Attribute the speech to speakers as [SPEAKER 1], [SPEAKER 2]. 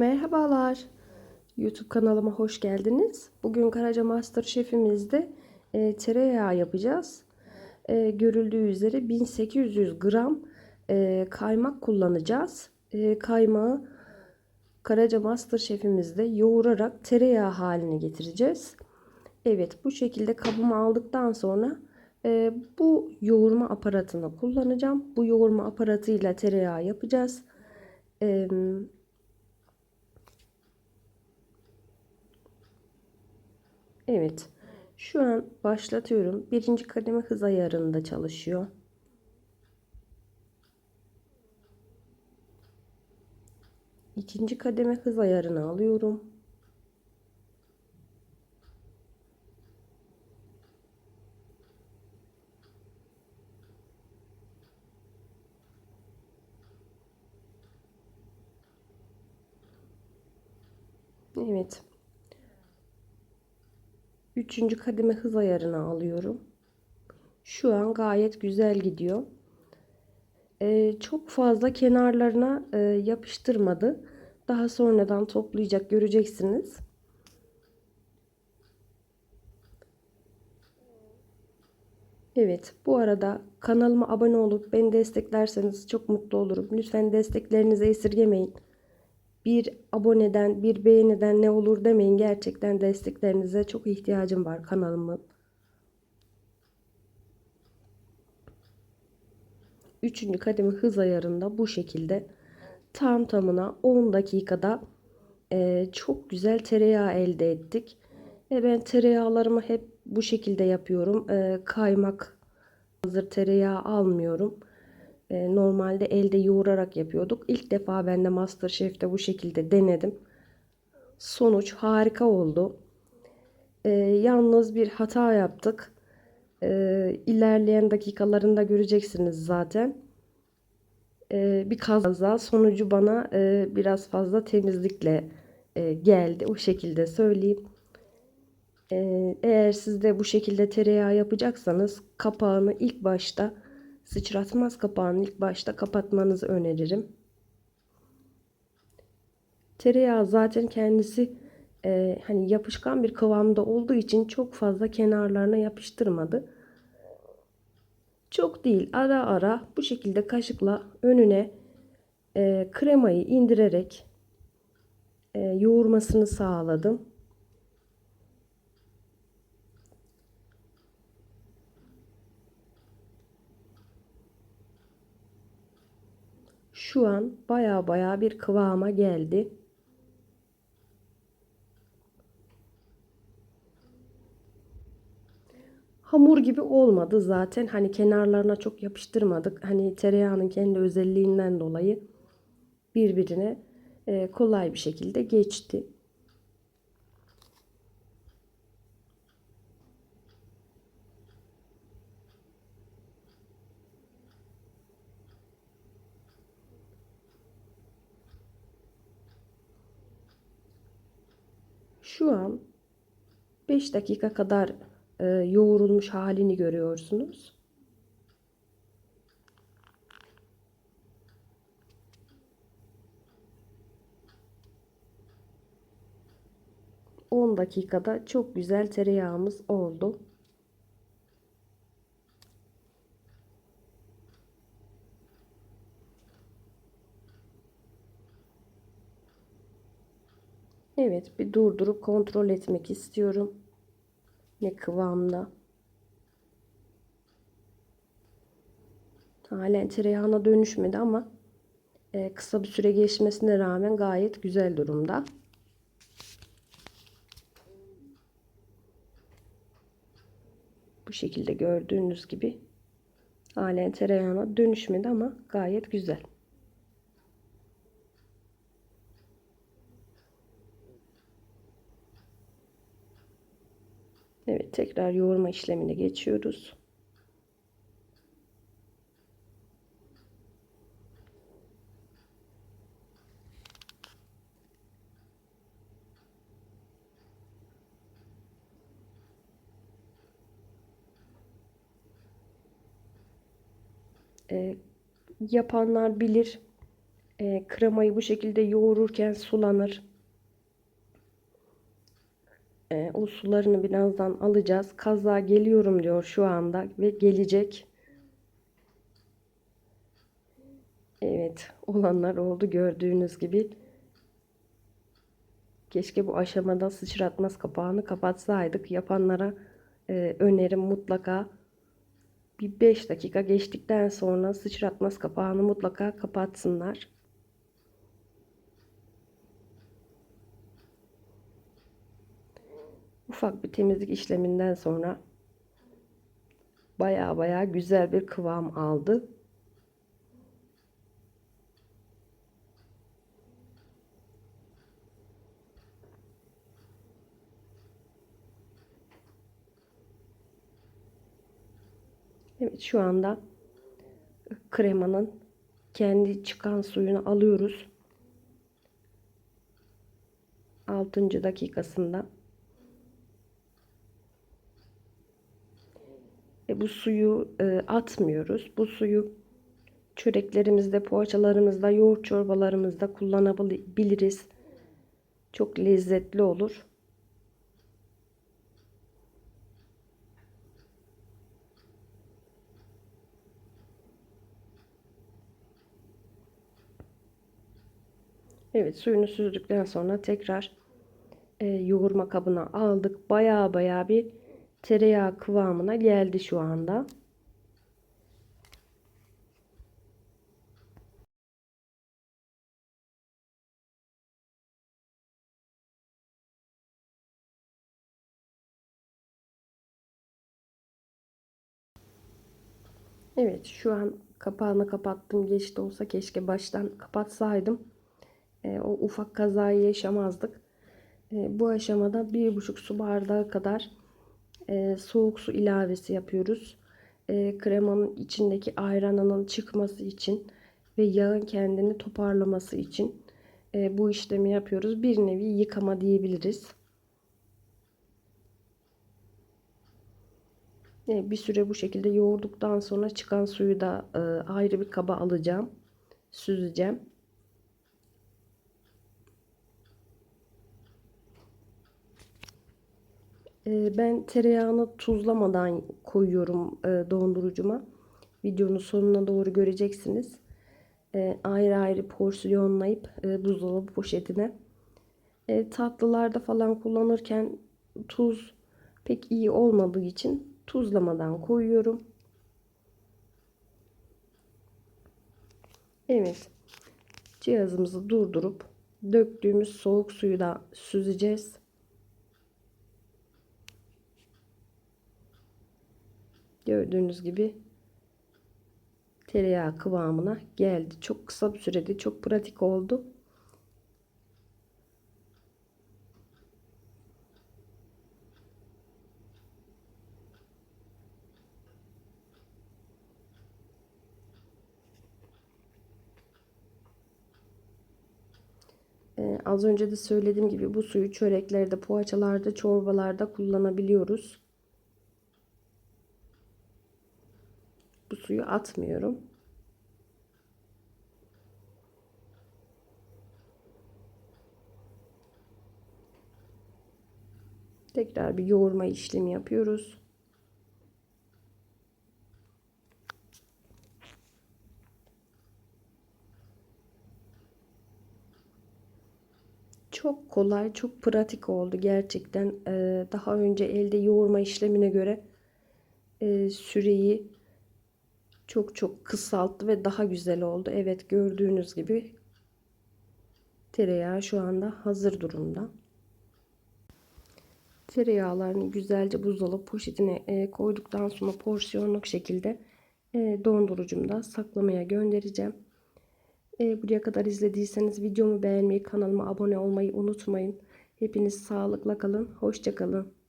[SPEAKER 1] Merhabalar. YouTube kanalıma hoş geldiniz. Bugün Karaca Master Şefimizde e, tereyağı yapacağız. E, görüldüğü üzere 1800 gram e, kaymak kullanacağız. E, kaymağı Karaca Master Şefimizde yoğurarak tereyağı haline getireceğiz. Evet bu şekilde kabımı aldıktan sonra e, bu yoğurma aparatını kullanacağım. Bu yoğurma aparatıyla tereyağı yapacağız. Evet. Evet. Şu an başlatıyorum. Birinci kademe hız ayarında çalışıyor. İkinci kademe hız ayarını alıyorum. Evet. Üçüncü kademe hız ayarını alıyorum. Şu an gayet güzel gidiyor. Ee, çok fazla kenarlarına e, yapıştırmadı. Daha sonradan toplayacak göreceksiniz. Evet bu arada kanalıma abone olup beni desteklerseniz çok mutlu olurum. Lütfen desteklerinizi esirgemeyin bir aboneden, bir beğeniden ne olur demeyin. Gerçekten desteklerinize çok ihtiyacım var kanalımın. Üçüncü kademe hız ayarında bu şekilde tam tamına 10 dakikada e, çok güzel tereyağı elde ettik. E ben tereyağlarımı hep bu şekilde yapıyorum. E, kaymak hazır tereyağı almıyorum. E, normalde elde yoğurarak yapıyorduk. İlk defa ben de Masterchef'te bu şekilde denedim. Sonuç harika oldu. E, yalnız bir hata yaptık. E, ilerleyen dakikalarında göreceksiniz zaten. E, bir kaza sonucu bana e, biraz fazla temizlikle e, geldi. O şekilde söyleyeyim. E, eğer siz de bu şekilde tereyağı yapacaksanız kapağını ilk başta sıçratmaz kapağını ilk başta kapatmanızı öneririm. Tereyağı zaten kendisi e, hani yapışkan bir kıvamda olduğu için çok fazla kenarlarına yapıştırmadı. Çok değil ara ara bu şekilde kaşıkla önüne e, kremayı indirerek e, yoğurmasını sağladım. Şu an baya baya bir kıvama geldi. Hamur gibi olmadı zaten. Hani kenarlarına çok yapıştırmadık. Hani tereyağının kendi özelliğinden dolayı birbirine e, kolay bir şekilde geçti. Şu an 5 dakika kadar e, yoğrulmuş halini görüyorsunuz. Dakikada çok güzel tereyağımız oldu. Evet bir durdurup kontrol etmek istiyorum. Ne kıvamda. Halen tereyağına dönüşmedi ama e, kısa bir süre geçmesine rağmen gayet güzel durumda. Bu şekilde gördüğünüz gibi halen tereyağına dönüşmedi ama gayet güzel. Evet tekrar yoğurma işlemine geçiyoruz. E, yapanlar bilir. E, kremayı bu şekilde yoğururken sulanır. E, o sularını birazdan alacağız. Kaza geliyorum diyor şu anda ve gelecek. Evet, olanlar oldu gördüğünüz gibi. Keşke bu aşamada sıçratmaz kapağını kapatsaydık. Yapanlara e, önerim mutlaka bir 5 dakika geçtikten sonra sıçratmaz kapağını mutlaka kapatsınlar. Ufak bir temizlik işleminden sonra baya baya güzel bir kıvam aldı. Evet şu anda kremanın kendi çıkan suyunu alıyoruz. 6. dakikasında. E, bu suyu e, atmıyoruz. Bu suyu çöreklerimizde, poğaçalarımızda, yoğurt çorbalarımızda kullanabiliriz. Çok lezzetli olur. Evet suyunu süzdükten sonra tekrar e, yoğurma kabına aldık. Baya baya bir tereyağı kıvamına geldi şu anda. Evet şu an kapağını kapattım. Geç de olsa keşke baştan kapatsaydım. E, o ufak kazayı yaşamazdık. E, bu aşamada bir buçuk su bardağı kadar e, soğuk su ilavesi yapıyoruz. E, kremanın içindeki ayranının çıkması için ve yağın kendini toparlaması için e, bu işlemi yapıyoruz. Bir nevi yıkama diyebiliriz. E, bir süre bu şekilde yoğurduktan sonra çıkan suyu da e, ayrı bir kaba alacağım. Süzeceğim. Ben tereyağını tuzlamadan koyuyorum e, dondurucuma. Videonun sonuna doğru göreceksiniz. Ee, ayrı ayrı porsiyonlayıp e, buzdolabı poşetine. E, tatlılarda falan kullanırken tuz pek iyi olmadığı için tuzlamadan koyuyorum. Evet. Cihazımızı durdurup döktüğümüz soğuk suyu da süzeceğiz. Gördüğünüz gibi tereyağı kıvamına geldi. Çok kısa bir sürede çok pratik oldu. Ee, az önce de söylediğim gibi bu suyu çöreklerde, poğaçalarda, çorbalarda kullanabiliyoruz. Suyu atmıyorum. Tekrar bir yoğurma işlemi yapıyoruz. Çok kolay, çok pratik oldu gerçekten. Ee, daha önce elde yoğurma işlemine göre e, süreyi çok çok kısalttı ve daha güzel oldu. Evet gördüğünüz gibi tereyağı şu anda hazır durumda. Tereyağlarını güzelce buzdolabı poşetine e, koyduktan sonra porsiyonluk şekilde e, dondurucumda saklamaya göndereceğim. E, buraya kadar izlediyseniz videomu beğenmeyi, kanalıma abone olmayı unutmayın. Hepiniz sağlıkla kalın, hoşçakalın.